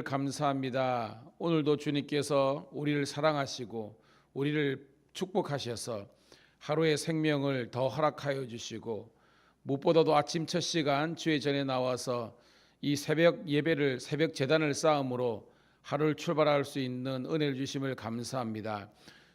감사합니다. 오늘도 주님께서 우리를 사랑하시고 우리를 축복하셔서 하루의 생명을 더 허락하여 주시고 무엇보다도 아침 첫 시간 주의 전에 나와서 이 새벽 예배를 새벽 재단을 쌓음으로 하루를 출발할 수 있는 은혜를 주심을 감사합니다.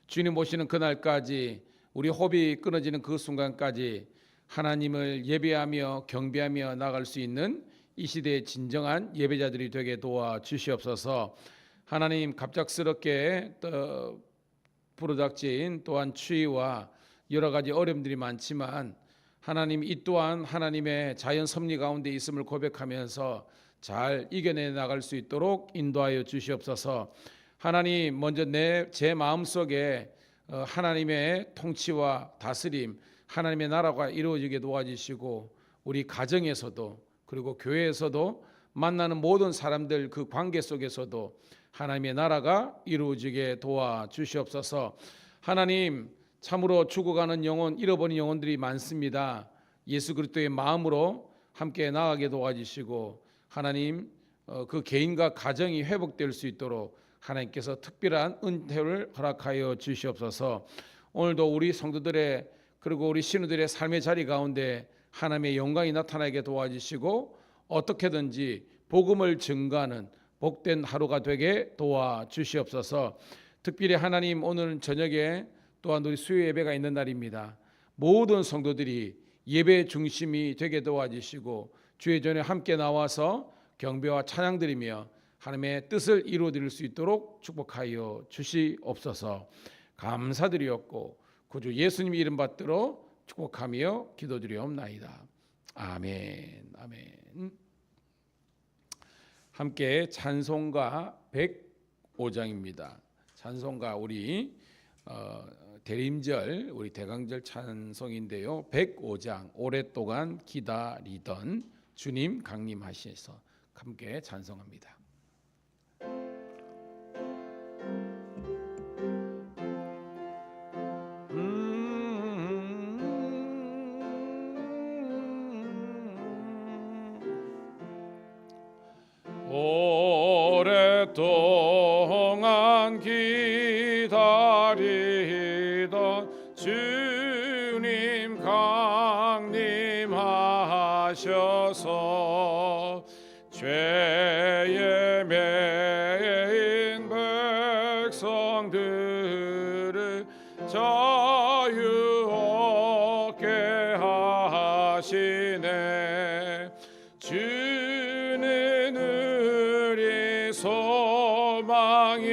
주님 모시는 그날까지 우리 호흡이 끊어지는 그 순간까지 하나님을 예배하며 경배하며 나갈 수 있는 이 시대의 진정한 예배자들이 되게 도와 주시옵소서. 하나님 갑작스럽게 또 부르닥진 또한 추위와 여러 가지 어려움들이 많지만 하나님 이 또한 하나님의 자연 섭리 가운데 있음을 고백하면서 잘 이겨내 나갈 수 있도록 인도하여 주시옵소서. 하나님 먼저 내 제 마음 속에 어, 하나님의 통치와 다스림, 하나님의 나라가 이루어지게 도와주시고 우리 가정에서도 그리고 교회에서도 만나는 모든 사람들 그 관계 속에서도 하나님의 나라가 이루어지게 도와 주시옵소서. 하나님 참으로 죽어가는 영혼, 잃어버린 영혼들이 많습니다. 예수 그리스도의 마음으로 함께 나가게 도와주시고 하나님 어, 그 개인과 가정이 회복될 수 있도록 하나님께서 특별한 은혜를 허락하여 주시옵소서. 오늘도 우리 성도들의 그리고 우리 신우들의 삶의 자리 가운데 하나님의 영광이 나타나게 도와주시고 어떻게든지 복음을 증가하는 복된 하루가 되게 도와 주시옵소서. 특별히 하나님 오늘 저녁에 또한 우리 수요 예배가 있는 날입니다. 모든 성도들이 예배 중심이 되게 도와주시고 주의 전에 함께 나와서 경배와 찬양 드리며 하나님의 뜻을 이루어 드릴 수 있도록 축복하여 주시옵소서. 감사드리었고 구주 예수님 이름 받들어 축복하며 기도드리옵나이다. 아멘. 아멘. 함께 찬송가 105장입니다. 찬송가 우리 어, 대림절 우리 대강절 찬송인데요. 105장 오랫동안 기다리던 주님 강림하셔서 함께 찬송합니다. 하셔서 죄에 매인 백성들을 자유 얻게 하시네. 주는 우리 소망이요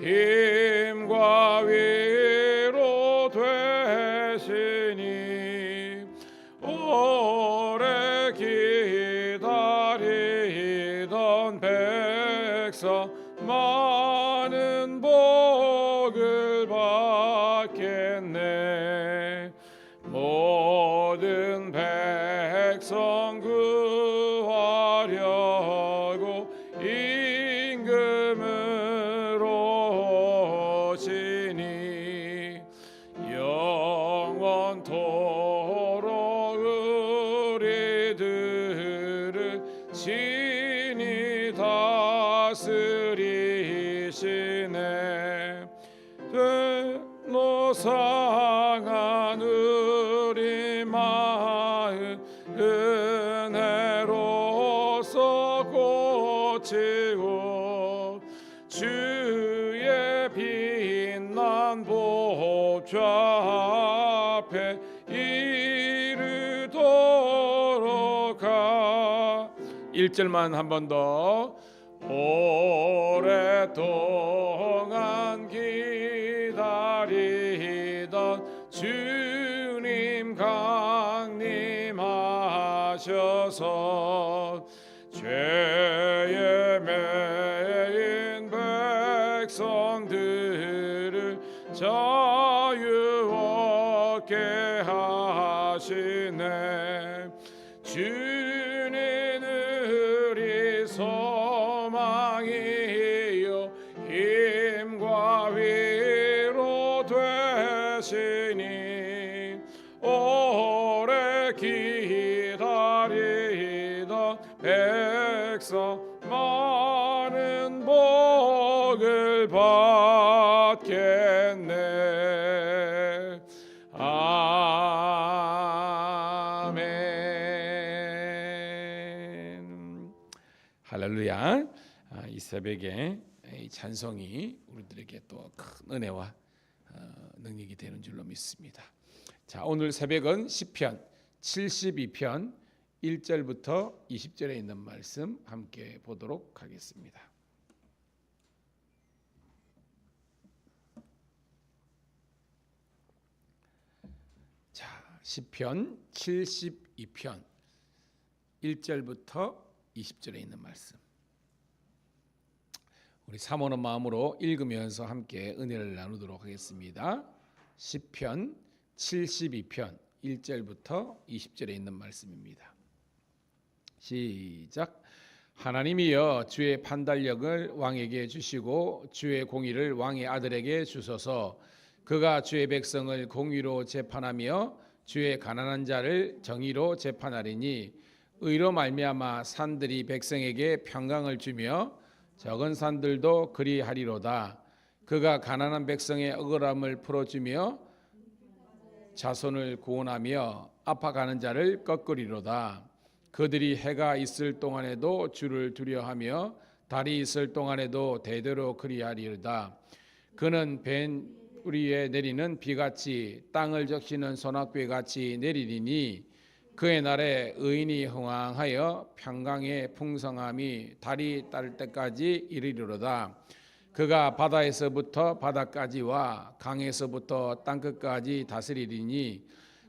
힘과 위로 되시니 마음 은혜로서 고치고 주의 빛난 보좌 앞에 이르도록 하. 1절만 한 번 더. 오랫동안 기다리던 주님 강림하셔서 죄에 매인 백성들을 자유 얻게 하시네. 주 새벽에 이 찬송이 우리들에게 또 큰 은혜와 어, 능력이 되는 줄로 믿습니다. 자, 오늘 새벽은 시편 72편 1절부터 20절에 있는 말씀 함께 보도록 하겠습니다. 자, 시편 72편 1절부터 20절에 있는 말씀. 우리 사모는 마음으로 읽으면서 함께 은혜를 나누도록 하겠습니다. 시편 72편 1절부터 20절에 있는 말씀입니다. 시작. 하나님이여 주의 판단력을 왕에게 주시고 주의 공의를 왕의 아들에게 주소서. 그가 주의 백성을 공의로 재판하며 주의 가난한 자를 정의로 재판하리니 의로 말미암아 산들이 백성에게 평강을 주며 적은 산들도 그리하리로다. 그가 가난한 백성의 억울함을 풀어주며 자손을 구원하며 아파가는 자를 꺾으리로다. 그들이 해가 있을 동안에도 주를 두려하며 달이 있을 동안에도 대대로 그리하리로다. 그는 벤 우리에 내리는 비같이 땅을 적시는 소낙비 같이 내리리니 그의 날에 의인이 흥왕하여 평강의 풍성함이 달이 딸 때까지 이르리로다. 그가 바다에서부터 바다까지와 강에서부터 땅끝까지 다스리리니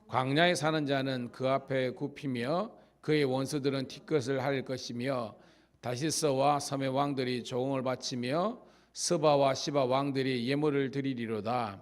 광야에 사는 자는 그 앞에 굽히며 그의 원수들은 티끝을 할 것이며 다시스와 섬의 왕들이 조공을 바치며 스바와 시바 왕들이 예물을 드리리로다.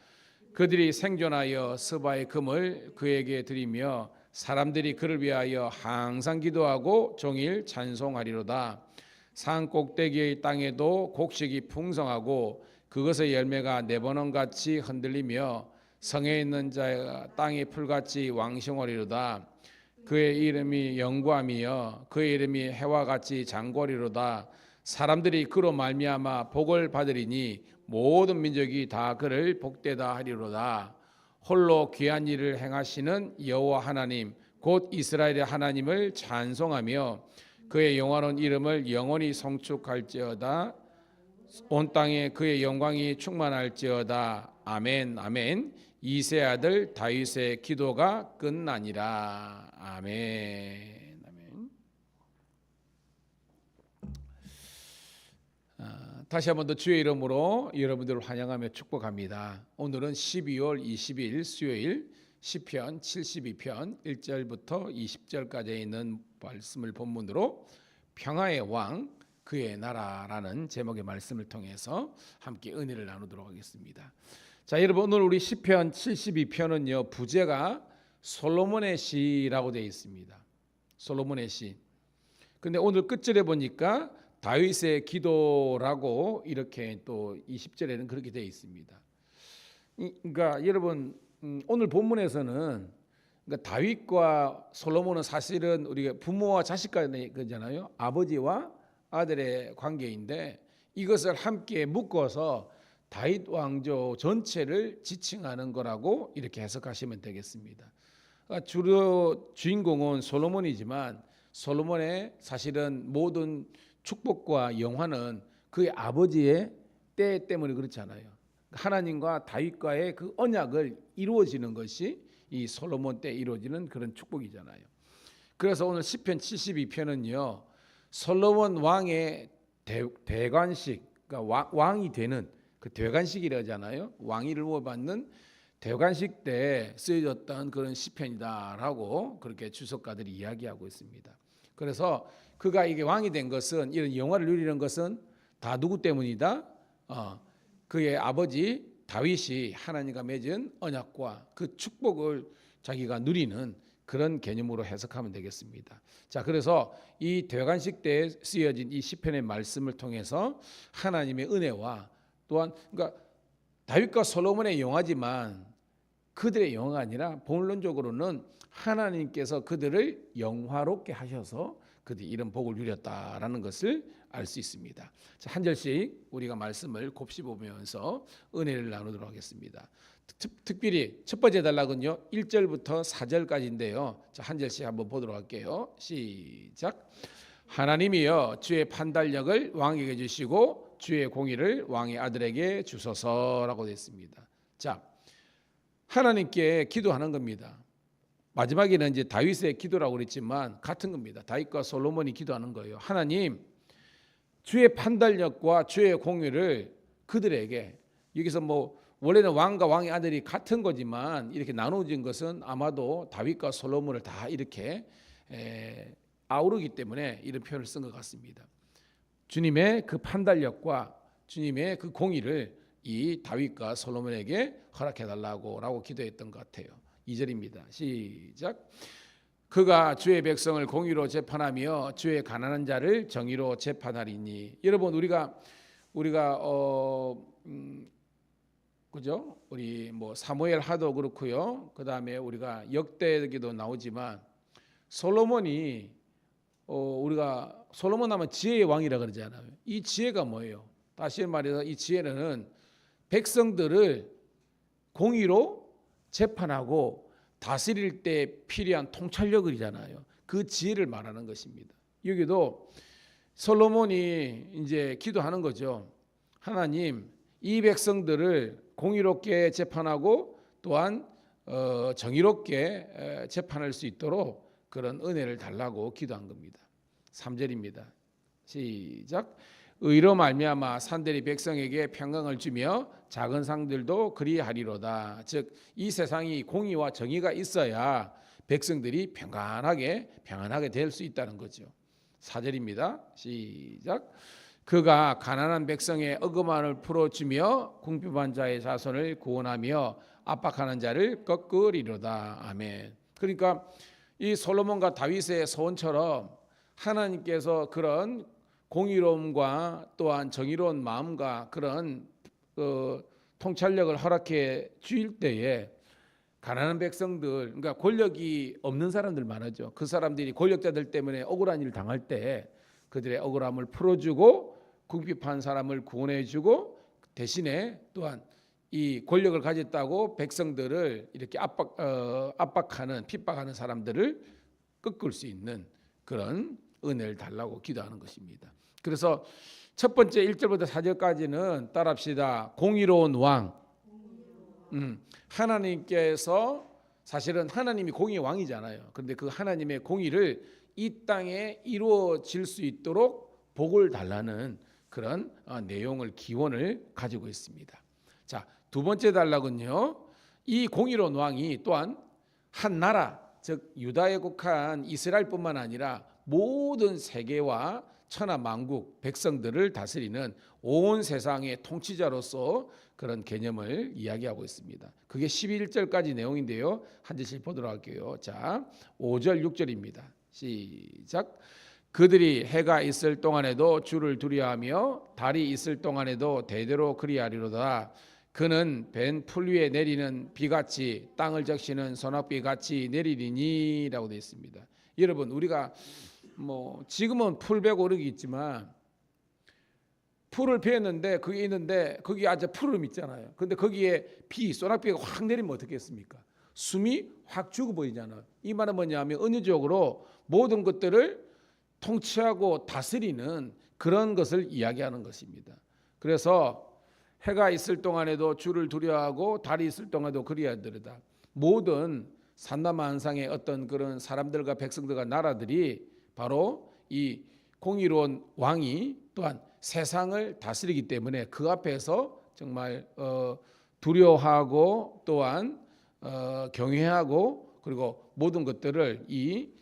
그들이 생존하여 스바의 금을 그에게 드리며 사람들이 그를 위하여 항상 기도하고 종일 찬송하리로다. 산 꼭대기의 땅에도 곡식이 풍성하고 그것의 열매가 네번원 같이 흔들리며 성에 있는 자가 땅의 풀같이 왕성하리로다. 그의 이름이 영광이며 그의 이름이 해와 같이 장고리로다. 사람들이 그로 말미암아 복을 받으리니 모든 민족이 다 그를 복되다 하리로다. 홀로 귀한 일을 행하시는 여호와 하나님 곧 이스라엘의 하나님을 찬송하며 그의 영원한 이름을 영원히 성축할지어다. 온 땅에 그의 영광이 충만할지어다. 아멘. 아멘. 이세 아들 다윗의 기도가 끝나니라. 아멘. 아, 다시 한 번 더 주의 이름으로 여러분들을 환영하며 축복합니다. 오늘은 12월 20일 수요일 시편 72편 1절부터 20절까지 있는 말씀을 본문으로 평화의 왕 그의 나라라는 제목의 말씀을 통해서 함께 은혜를 나누도록 하겠습니다. 자, 여러분 오늘 우리 시편 72편은요. 부제가 솔로몬의 시라고 되어 있습니다. 솔로몬의 시. 근데 오늘 끝절에 보니까 다윗의 기도라고 이렇게 또 20절에는 그렇게 되어 있습니다. 그러니까 여러분 음, 오늘 본문에서는 그러니까 다윗과 솔로몬은 사실은 우리가 부모와 자식 간이잖아요. 아버지와 아들의 관계인데 이것을 함께 묶어서 다윗 왕조 전체를 지칭하는 거라고 이렇게 해석하시면 되겠습니다. 그러니까 주로 주인공은 솔로몬이지만 솔로몬의 사실은 모든 축복과 영화는 그의 아버지의 때 때문에 그렇잖아요. 하나님과 다윗과의 그 언약을 이루어지는 것이 이 솔로몬 때 이루어지는 그런 축복이잖아요. 그래서 오늘 시편 72편은요. 솔로몬 왕의 대, 관식 그러니까 왕 이 되는 그 대관식이라잖아요. 왕위를 받는 대관식 때 쓰여졌던 그런 시편이다라고 그렇게 주석가들이 이야기하고 있습니다. 그래서 그가 이게 왕이 된 것은 이런 영화를 누리는 것은 다 누구 때문이다? 어, 그의 아버지 다윗이 하나님과 맺은 언약과 그 축복을 자기가 누리는 그런 개념으로 해석하면 되겠습니다. 자, 그래서 이 대관식 때 쓰여진 이 시편의 말씀을 통해서 하나님의 은혜와 또한 그러니까 다윗과 솔로몬의 영화지만 그들의 영화가 아니라 본론적으로는 하나님께서 그들을 영화롭게 하셔서 그들이 이런 복을 누렸다라는 것을 알 수 있습니다. 자, 한 절씩 우리가 말씀을 곱씹으면서 은혜를 나누도록 하겠습니다. 특, 특별히 첫 번째 단락은요. 1절부터 4절까지인데요. 자, 한 절씩 한번 보도록 할게요. 시작. 하나님이여 주의 판단력을 왕에게 주시고 주의 공의를 왕의 아들에게 주소서라고 됐습니다. 자, 하나님께 기도하는 겁니다. 마지막에는 이제 다윗의 기도라고 그랬지만 같은 겁니다. 다윗과 솔로몬이 기도하는 거예요. 하나님, 주의 판단력과 주의 공의를 그들에게 여기서 뭐 원래는 왕과 왕의 아들이 같은 거지만 이렇게 나눠진 것은 아마도 다윗과 솔로몬을 다 이렇게 에, 아우르기 때문에 이런 표현을 쓴 것 같습니다. 주님의 그 판단력과 주님의 그 공의를 이 다윗과 솔로몬에게 허락해 달라고라고 기도했던 것 같아요. 2절입니다. 시작. 그가 주의 백성을 공의로 재판하며 주의 가난한 자를 정의로 재판하리니. 여러분 우리가 우리가 어 음, 그죠? 우리 뭐 사무엘 하도 그렇고요. 그다음에 우리가 역대기도 나오지만 솔로몬이 어 우리가 솔로몬 하면 지혜의 왕이라 그러잖아요. 이 지혜가 뭐예요? 다시 말해서 이 지혜는 백성들을 공의로 재판하고 다스릴 때 필요한 통찰력이잖아요. 그 지혜를 말하는 것입니다. 여기도 솔로몬이 이제 기도하는 거죠. 하나님, 이 백성들을 공의롭게 재판하고 또한 어, 정의롭게 에, 재판할 수 있도록 그런 은혜를 달라고 기도한 겁니다. 3절입니다. 시작. 의로 말미암아 산들이 백성에게 평강을 주며 작은 상들도 그리하리로다. 즉 이 세상이 공의와 정의가 있어야 백성들이 평안하게 평안하게 될 수 있다는 거죠. 4절입니다. 시작. 그가 가난한 백성의 어금만을 풀어주며 궁핍한 자의 자손을 구원하며 압박하는 자를 꺾으리로다. 아멘. 그러니까 이 솔로몬과 다윗의 소원처럼 하나님께서 그런 공의로움과 또한 정의로운 마음과 그런 어, 통찰력을 허락해 주일 때에 가난한 백성들, 그러니까 권력이 없는 사람들 많아죠. 그 사람들이 권력자들 때문에 억울한 일을 당할 때 그들의 억울함을 풀어주고 궁핍한 사람을 구원해주고 대신에 또한 이 권력을 가졌다고 백성들을 이렇게 압박 어, 압박하는 핍박하는 사람들을 꺾을 수 있는 그런 은혜를 달라고 기도하는 것입니다. 그래서 첫 번째 1절부터 4절까지는 따라합시다. 공의로운 왕. 음, 하나님께서 사실은 하나님이 공의 왕이잖아요. 그런데 그 하나님의 공의를 이 땅에 이루어질 수 있도록 복을 달라는 그런 어, 내용을 기원을 가지고 있습니다. 자, 두 번째 단락은요. 이 공의로운 왕이 또한 한 나라, 즉 유다에 국한 이스라엘뿐만 아니라 모든 세계와 천하 만국 백성들을 다스리는 온 세상의 통치자로서 그런 개념을 이야기하고 있습니다. 그게 11절까지 내용인데요. 한 절씩 보도록 할게요. 자, 5절 6절입니다. 시작. 그들이 해가 있을 동안에도 주를 두려하며 달이 있을 동안에도 대대로 그리하리로다. 그는 벤 풀 위에 내리는 비같이 땅을 적시는 소낙비 같이 내리리니라고 되어 있습니다. 여러분 우리가 뭐 지금은 풀백 오르기 있지만 풀을 베었는데 그게 있는데 거기 아주 푸름 있잖아요. 근데 거기에 비 소낙비가 확 내리면 어떻겠습니까? 숨이 확 죽어 보이잖아요. 이 말은 뭐냐면 은유적으로 모든 것들을 통치하고 다스리는 그런 것을 이야기하는 것입니다. 그래서 해가 있을 동안에도 주를 두려워하고 달이 있을 동안에도 그리하더라. 모든 산나만상의 어떤 그런 사람들과 백성들과 나라들이 바로 이 공의로운 왕이 또한 세상을 다스리기 때문에 그 앞에서 정말 어, 두려워하고 또한 어, 경외하고 그리고 모든 것들을 이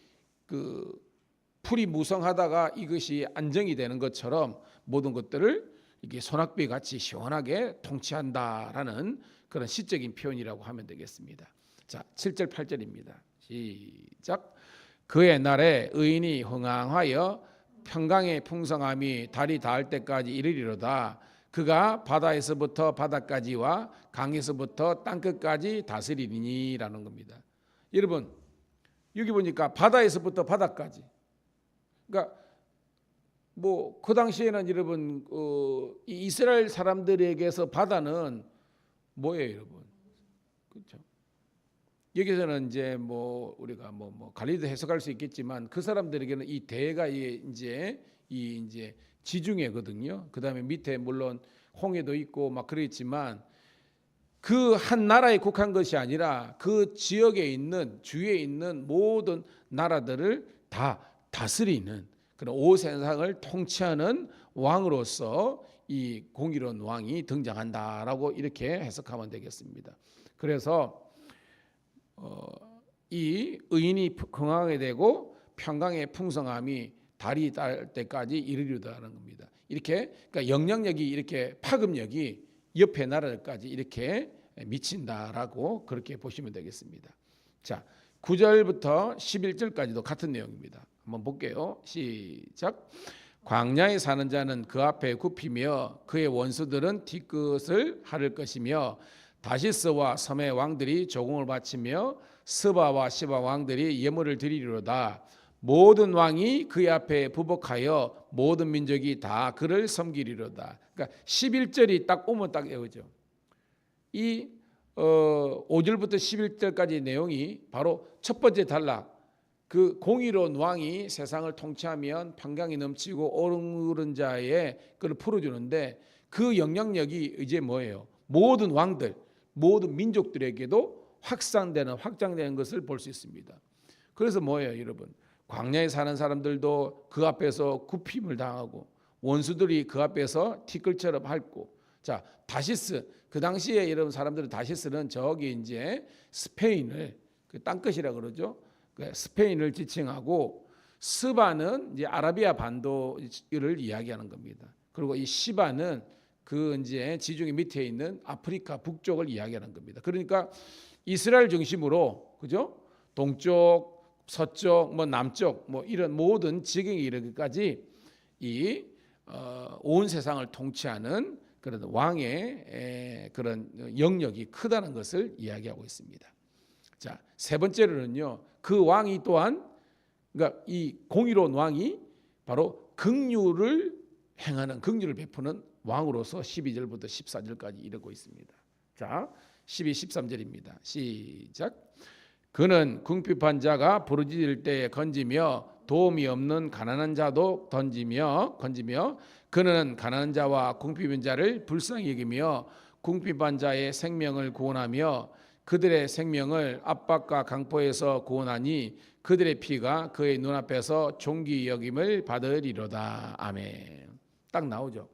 그 풀이 무성하다가 이것이 안정이 되는 것처럼 모든 것들을 이게 소낙비 같이 시원하게 통치한다라는 그런 시적인 표현이라고 하면 되겠습니다. 자, 7절 8절입니다. 시작. 그의 날에 의인이 흥황하여 평강의 풍성함이 달이 닿을 때까지 이르리로다. 그가 바다에서부터 바다까지와 강에서부터 땅끝까지 다스리니라는 겁니다. 여러분 여기 보니까 바다에서부터 바다까지. 그러니까 뭐 그 당시에는 여러분 어, 이 이스라엘 사람들에게서 바다는 뭐예요, 여러분? 그렇죠? 여기서는 이제 뭐 우리가 뭐, 뭐 갈리도 해석할 수 있겠지만 그 사람들에게는 이 대가 이제 이 이제 지중해거든요. 그다음에 밑에 물론 홍해도 있고 막 그랬지만 그 한 나라에 국한 것이 아니라 그 지역에 있는 주위에 있는 모든 나라들을 다 다스리는 그런 오세상을 통치하는 왕으로서 이 공의로운 왕이 등장한다라고 이렇게 해석하면 되겠습니다. 그래서 어, 이 의인이 건강하게 되고 평강의 풍성함이 달이 달 때까지 이르리다는 겁니다. 이렇게 그러니까 영향력이 이렇게 파급력이 옆에 나라들까지 이렇게 미친다라고 그렇게 보시면 되겠습니다. 자, 9절부터 11절까지도 같은 내용입니다. 한번 볼게요. 시작. 광야에 사는 자는 그 앞에 굽히며 그의 원수들은 뒤끝을 하를 것이며 다시스와 섬의 왕들이 조공을 바치며 스바와 시바 왕들이 예물을 드리리로다. 모든 왕이 그의 앞에 부복하여 모든 민족이 다 그를 섬기리로다. 그러니까 11절이 딱 오면 딱 외우죠. 이 어, 5절부터 11절까지 내용이 바로 첫 번째 단락. 그 공의로운 왕이 세상을 통치하면 평강이 넘치고 오른 자의 그를 풀어주는데 그 영향력이 이제 뭐예요? 모든 왕들, 모든 민족들에게도 확산되는 확장되는 것을 볼 수 있습니다. 그래서 뭐예요, 여러분? 광야에 사는 사람들도 그 앞에서 굽힘을 당하고 원수들이 그 앞에서 티끌처럼 핥고 자 다시스 그 당시에 여러분 사람들은 다시스는 저기 이제 스페인을 그 땅끝이라 그러죠. 그 스페인을 지칭하고 스바는 이제 아라비아 반도를 이야기하는 겁니다. 그리고 이 시바는 그 이제 지중해 밑에 있는 아프리카 북쪽을 이야기하는 겁니다. 그러니까 이스라엘 중심으로 그죠? 동쪽 서쪽, 뭐 남쪽, 뭐 이런 모든 지경에 이르기까지 이온 어, 세상을 통치하는 그런 왕의 에, 그런 영역이 크다는 것을 이야기하고 있습니다. 자, 세 번째로는요. 그 왕이 또한 그러니까 이 공의로운 왕이 바로 긍휼을 행하는 긍휼을 베푸는 왕으로서 12절부터 14절까지 이르고 있습니다. 자, 12, 13절입니다. 시작. 그는 궁핍한 자가 부르짖을 때에 건지며 도움이 없는 가난한 자도 던지며 건지며 그는 가난한 자와 궁핍한 자를 불쌍히 여기며 궁핍한 자의 생명을 구원하며 그들의 생명을 압박과 강포에서 구원하니 그들의 피가 그의 눈앞에서 종기 여김을 받으리로다. 아멘. 딱 나오죠.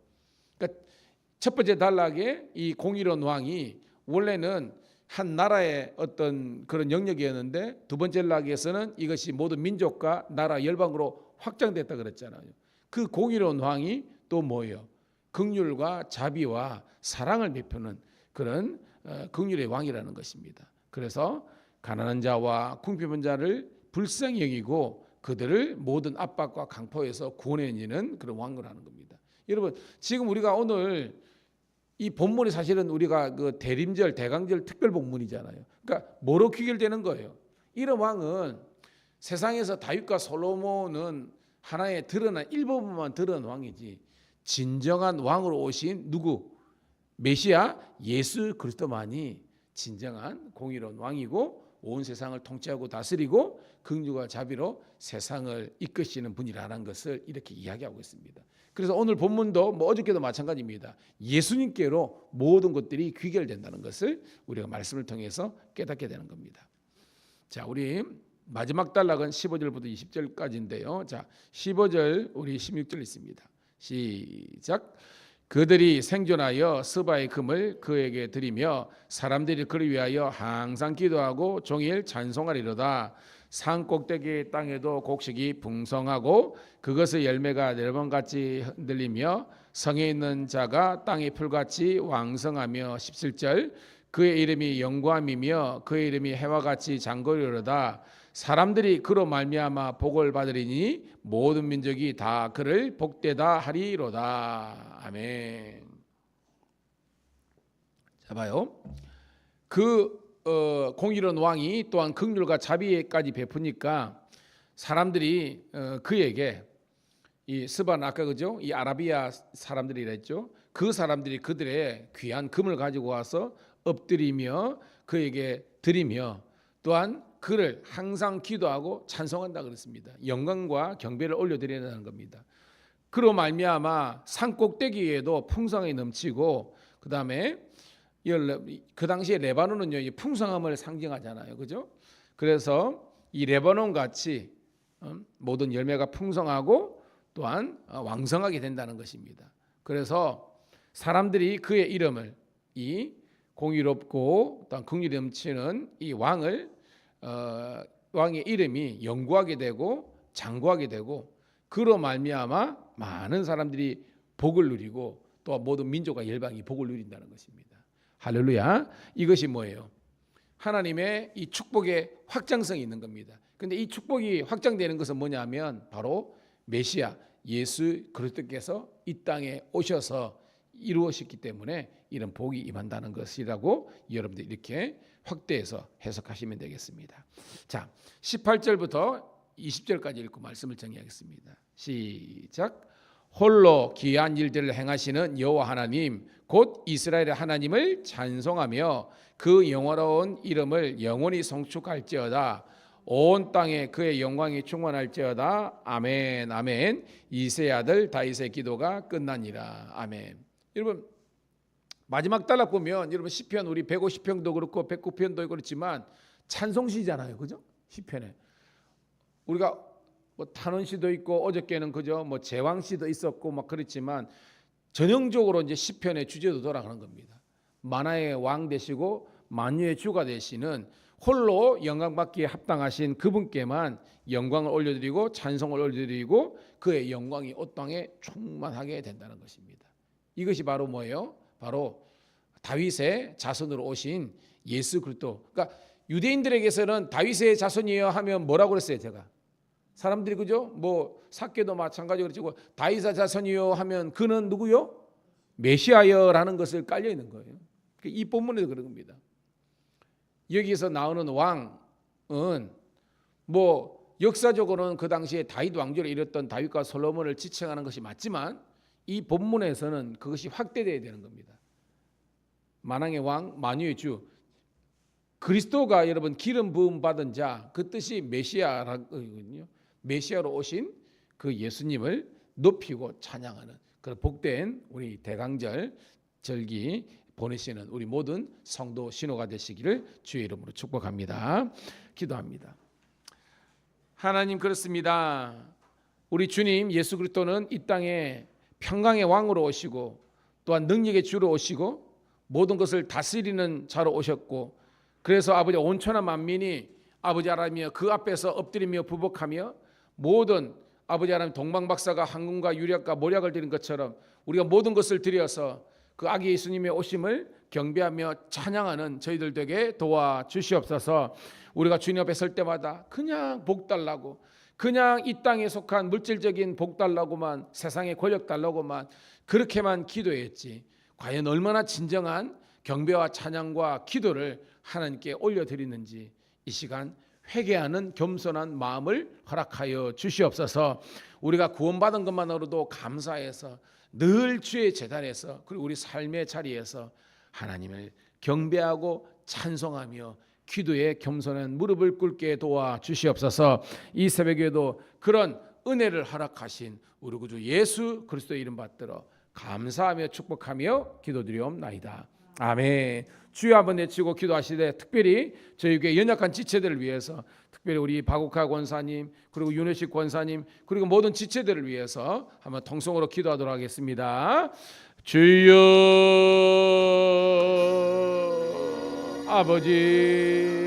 첫 번째 단락에 이 공의로운 왕이 원래는 한 나라의 어떤 그런 영역이었는데 두 번째 락에서는 이것이 모든 민족과 나라 열방으로 확장됐다 그랬잖아요. 그 공의로운 왕이 또 뭐예요? 극률과 자비와 사랑을 베푸는 그런 어, 극률의 왕이라는 것입니다. 그래서 가난한 자와 궁핍한 자를 불쌍히 여기고 그들을 모든 압박과 강포에서 구원해내는 그런 왕을 하는 겁니다. 여러분 지금 우리가 오늘 이 본문이 사실은 우리가 그 대림절, 대강절 특별 본문이잖아요. 그러니까 뭐로 귀결되는 거예요? 이런 왕은 세상에서 다윗과 솔로몬은 하나의 드러난 일부분만 드러난 왕이지 진정한 왕으로 오신 누구? 메시아 예수 그리스도만이 진정한 공의로운 왕이고 온 세상을 통치하고 다스리고 긍휼과 자비로 세상을 이끄시는 분이라는 것을 이렇게 이야기하고 있습니다. 그래서 오늘 본문도 뭐 어저께도 마찬가지입니다. 예수님께로 모든 것들이 귀결된다는 것을 우리가 말씀을 통해서 깨닫게 되는 겁니다. 자, 우리 마지막 단락은 15절부터 20절까지인데요. 자, 15절 우리 16절 있습니다. 시작. 그들이 생존하여 스바의 금을 그에게 드리며 사람들이 그를 위하여 항상 기도하고 종일 찬송하리로다. 산 꼭대기 땅에도 곡식이 풍성하고 그것의 열매가 낼번같이 흔들리며 성에 있는 자가 땅의 풀같이 왕성하며 17절 그의 이름이 영광이며 그의 이름이 해와 같이 장거리로다 사람들이 그로 말미암아 복을 받으리니 모든 민족이 다 그를 복되다 하리로다. 아멘. 자 봐요. 그 어, 공의로운 왕이 또한 긍휼과 자비까지 베푸니까 사람들이 어, 그에게 이 스반 아까 그죠? 이 아라비아 사람들이랬죠. 그 사람들이 그들의 귀한 금을 가지고 와서 엎드리며 그에게 드리며 또한 그를 항상 기도하고 찬송한다 그랬습니다. 영광과 경배를 올려드리는 겁니다. 그로 말미암아 산 꼭대기에도 풍성이 넘치고 그 다음에 그 당시에 레바논은요 이 풍성함을 상징하잖아요, 그죠? 그래서 이 레바논 같이 어, 모든 열매가 풍성하고 또한 어, 왕성하게 된다는 것입니다. 그래서 사람들이 그의 이름을 이 공의롭고 또한 긍휼이 넘치는 이 왕을 어, 왕의 이름이 영구하게 되고 장구하게 되고 그로 말미암아 많은 사람들이 복을 누리고 또 모든 민족과 열방이 복을 누린다는 것입니다. 할렐루야. 이것이 뭐예요? 하나님의 이 축복의 확장성이 있는 겁니다. 근데 이 축복이 확장되는 것은 뭐냐면 바로 메시아 예수 그리스도께서 이 땅에 오셔서 이루어졌기 때문에 이런 복이 임한다는 것이라고 여러분들 이렇게 확대해서 해석하시면 되겠습니다. 자, 18절부터 20절까지 읽고 말씀을 정리하겠습니다. 시작. 홀로 귀한 일들을 행하시는 여호와 하나님 곧 이스라엘의 하나님을 찬송하며 그 영화로운 이름을 영원히 성축할지어다. 온 땅에 그의 영광이 충만할지어다. 아멘. 아멘. 이세 아들 다윗의 기도가 끝나니라. 아멘. 여러분 마지막 단락 보면 여러분 시편 우리 150편도 그렇고 109편도 그렇지만 찬송시잖아요. 그죠? 시편에. 우리가 뭐 탄원시도 있고 어저께는 그죠? 뭐 제왕시도 있었고 막 그렇지만 전형적으로 이제 시편의 주제도 돌아가는 겁니다. 만화의 왕 되시고 만유의 주가 되시는 홀로 영광 받기에 합당하신 그분께만 영광을 올려드리고 찬송을 올려드리고 그의 영광이 옷 땅에 충만하게 된다는 것입니다. 이것이 바로 뭐예요? 바로 다윗의 자손으로 오신 예수 그리스도. 그러니까 유대인들에게서는 다윗의 자손이에요 하면 뭐라고 그랬어요, 제가? 사람들이 그죠? 뭐 사케도 마찬가지로 그렇고 다윗의 자손이요 하면 그는 누구요? 메시아여라는 것을 깔려 있는 거예요. 이 본문에도 그런 겁니다. 여기서 나오는 왕은 뭐 역사적으로는 그 당시에 다윗 왕조를 이뤘던 다윗과 솔로몬을 지칭하는 것이 맞지만 이 본문에서는 그것이 확대돼야 되는 겁니다. 만왕의 왕, 만유의 주 그리스도가 여러분 기름 부음 받은 자 그 뜻이 메시아라거든요. 메시아로 오신 그 예수님을 높이고 찬양하는 그런 복된 우리 대강절 절기 보내시는 우리 모든 성도 신호가 되시기를 주의 이름으로 축복합니다. 기도합니다. 하나님 그렇습니다. 우리 주님 예수 그리스도는 이 땅에 평강의 왕으로 오시고 또한 능력의 주로 오시고 모든 것을 다스리는 자로 오셨고 그래서 아버지 온천한 만민이 아버지 하나님이여 그 앞에서 엎드리며 부복하며 모든 아버지 하나님 동방박사가 황금과 유력과 모략을 드린 것처럼 우리가 모든 것을 드려서 그 아기 예수님의 오심을 경배하며 찬양하는 저희들 되게 도와 주시옵소서. 우리가 주님 앞에 설 때마다 그냥 복 달라고 그냥 이 땅에 속한 물질적인 복 달라고만 세상의 권력 달라고만 그렇게만 기도했지. 과연 얼마나 진정한 경배와 찬양과 기도를 하나님께 올려드리는지 이 시간 회개하는 겸손한 마음을 허락하여 주시옵소서. 우리가 구원받은 것만으로도 감사해서 늘 주의 재단에서 그리고 우리 삶의 자리에서 하나님을 경배하고 찬송하며 기도에 겸손한 무릎을 꿇게 도와 주시옵소서. 이 새벽에도 그런 은혜를 허락하신 우리 구주 예수 그리스도의 이름 받들어 감사하며 축복하며 기도드리옵나이다. 아멘. 주여 한번 내치고 기도하시되 특별히 저희에게 연약한 지체들을 위해서 특별히 우리 박욱하 권사님 그리고 윤회식 권사님 그리고 모든 지체들을 위해서 한번 통성으로 기도하도록 하겠습니다. 주여 아버지